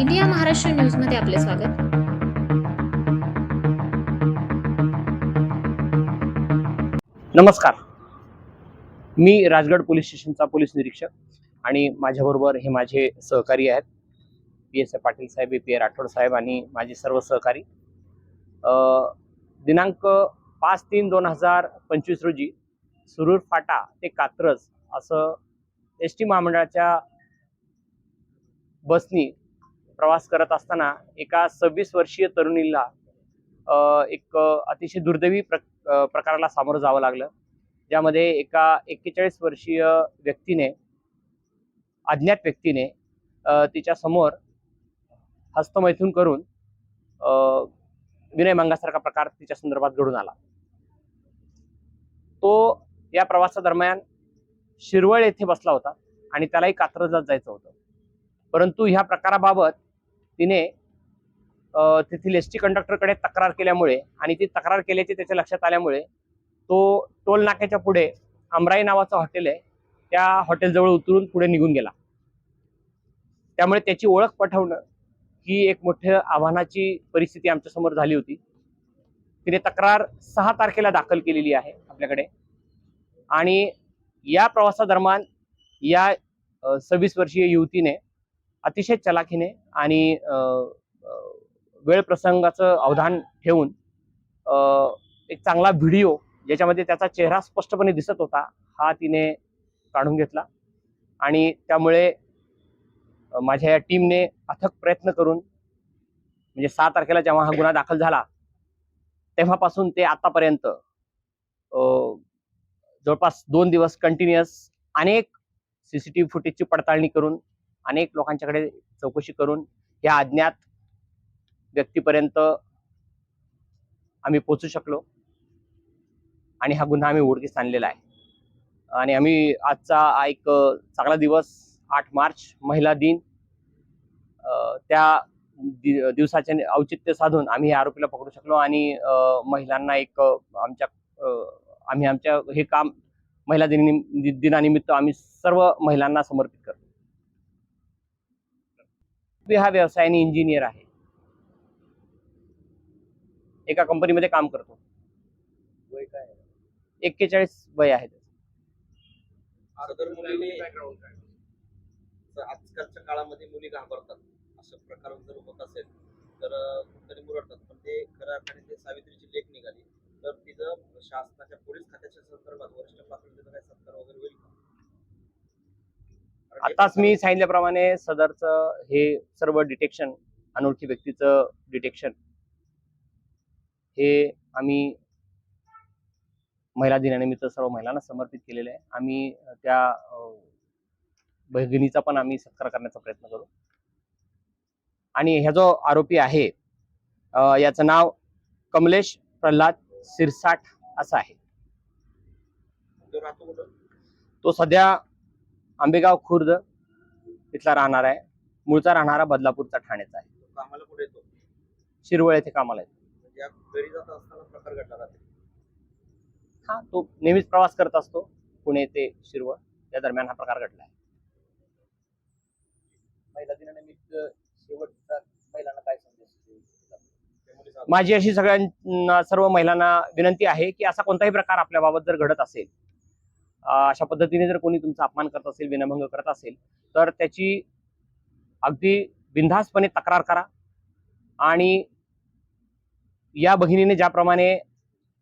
India Maharashtra न्यूजमध्ये आपले स्वागत. नमस्कार. मी राजगड पोलीस स्टेशनचा पोलीस निरीक्षक आणि माझ्याबरोबर हे माझे सहकारी आहेत. पी एस ए पाटील साहेब ए पी ए राठोड साहेब आणि माझे सर्व सहकारी. दिनांक पाच तीन दोन हजार पंचवीस रोजी सुरूर फाटा ते कात्रज असं एस टी महामंडळाच्या बसनी प्रवास करत असताना एका सव्वीस वर्षीय तरुणीला एक अतिशय दुर्दैवी प्र प्रकाराला सामोरं जावं लागलं. ज्यामध्ये एका एक्केचाळीस वर्षीय व्यक्तीने अज्ञात व्यक्तीने तिच्यासमोर तिच्या समोर हस्तमैथून करून विनय मांगासारखा प्रकार तिच्या संदर्भात घडून आला. तो या प्रवासादरम्यान शिरवळ येथे बसला होता आणि त्यालाही कात्रजात जायचं होतं. परंतु ह्या प्रकाराबाबत तिने तेथील एस टी कंडक्टरकडे तक्रार केल्यामुळे आणि ती तक्रार केल्याचे त्याच्या लक्षात आल्यामुळे तो टोल नाक्याच्या पुढे अमराई नावाचं हॉटेल आहे त्या हॉटेलजवळ उतरून पुढे निघून गेला. त्यामुळे त्याची ओळख पटवणं ही एक मोठ्या आव्हानाची परिस्थिती आमच्यासमोर झाली होती. तिने तक्रार सहा तारखेला दाखल केलेली आहे आपल्याकडे. आणि या प्रवासादरम्यान या सव्वीस वर्षीय युवतीने अतिशय चलाखीने आणि वेळ प्रसंगाचं अवधान ठेवून एक चांगला व्हिडिओ ज्याच्यामध्ये त्याचा चेहरा स्पष्टपणे दिसत होता हा तिने काढून घेतला. आणि त्यामुळे माझ्या या टीमने अथक प्रयत्न करून म्हणजे सहा तारखेला जेव्हा हा गुन्हा दाखल झाला तेव्हापासून ते आतापर्यंत जवळपास दोन दिवस कंटिन्युअस अनेक सीसीटीव्ही फुटेजची पडताळणी करून अनेक लोकांच्याकडे चौकशी करून या अज्ञात व्यक्तीपर्यंत आम्ही पोचू शकलो. आणि हा गुन्हा आम्ही उडकीस आणलेला आहे. आणि आम्ही आजचा एक चांगला दिवस आठ मार्च महिला दिन त्या दिवसाचे औचित्य साधून आम्ही या आरोपीला पकडू शकलो आणि महिलांना एक आमच्या आम्ही आमच्या हे काम महिला दिनानिमित्त आम्ही सर्व महिलांना समर्पित करतो. मी हा व्यवसायाने इंजिनियर आहे. एका कंपनीमध्ये काम करतो. वय काय? एक्केचाळीस वय आहे. आजकालच्या काळामध्ये मुली घाबरतात. असं प्रकार जर होत असेल तर कुठेतरी मुरडतात. पण ते खऱ्या अर्थाने ते सावित्रीची लेख निघाली. तर तिथं शासनाच्या पोलीस खात्याच्या संदर्भात वरिष्ठ पातळीवर काही सत्कार वगैरे होईल का? कारण हे आताच मी सांगितल्याप्रमाणे सदरचं हे सर्व डिटेक्शन अनोळखी व्यक्तीचं डिटेक्शन हे आम्ही महिला दिनानिमित्त सर्व महिलांना समर्पित केलेलं आहे. आम्ही त्या भगिनीचा पण आम्ही सत्कार करण्याचा प्रयत्न करू. आणि ह्या जो आरोपी आहे याचं नाव कमलेश प्रल्हाद सिरसाट असं आहे. तो सध्या आंबेगाव खुर्द इथला राहणार आहे. मूळचा राहणारा बदलापूरचा ठाण्याचा आहे. कामाला कुठे येतो? शिरवळ येथे कामाला आहे म्हणजे या घरी जात असताना प्रकार घडला. राहते हा तो नेहमीच प्रवास करत असतो. पुणे ते शिरवळ या दरम्यान हा प्रकार घडला आहे. महिला दिनानिमित्त शेवटचा महिलांना काय संदेश त्या मुलीचा माझी अशी सगळ्यांना सर्व महिलांना विनंती आहे की असा कोणताही प्रकार आपल्या बाबत जर घडत असेल अशा पद्धतीने जर कोणी तुमचा अपमान करत असेल विनभंग करत असेल तर त्याची अगदी बिनधास्तपणे तक्रार करा. आणि या बहिणीने ज्याप्रमाणे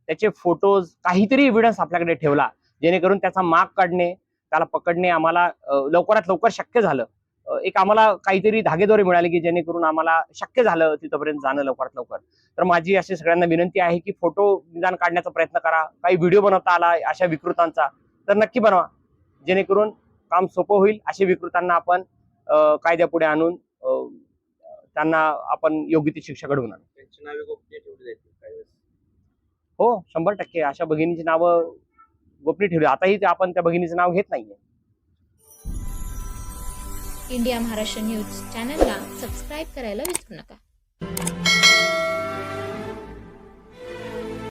त्याचे फोटोज काहीतरी एव्हिडन्स आपल्याकडे ठेवला जेणेकरून त्याचा माग काढणे त्याला पकडणे आम्हाला लवकरात लवकर शक्य झालं. एक आम्हाला काहीतरी धागेदोरे मिळाले की जेणेकरून आम्हाला शक्य झालं तिथपर्यंत जाणं लवकरात लवकर. तर माझी अशी सगळ्यांना विनंती आहे की फोटो निदान काढण्याचा प्रयत्न करा. काही व्हिडिओ बनवता आला अशा विकृतांचा तर नक्की बनवा. जेणेकरून काम सोपं होईल अशा विकृतांना आपण कायद्यापुढे आणून त्यांना आपण योग्य ती शिक्षा घडवून आणू. त्यांची नावे गोपनीय ठेवली जायची काही वेळेस? हो शंभर टक्के. अशा भगिनीची नावं गोपनीय ठेवली. आताही ते आपण त्या भगिनीचं नाव घेत नाहीये. इंडिया महाराष्ट्र न्यूज चॅनलला सबस्क्राईब करायला विसरू नका.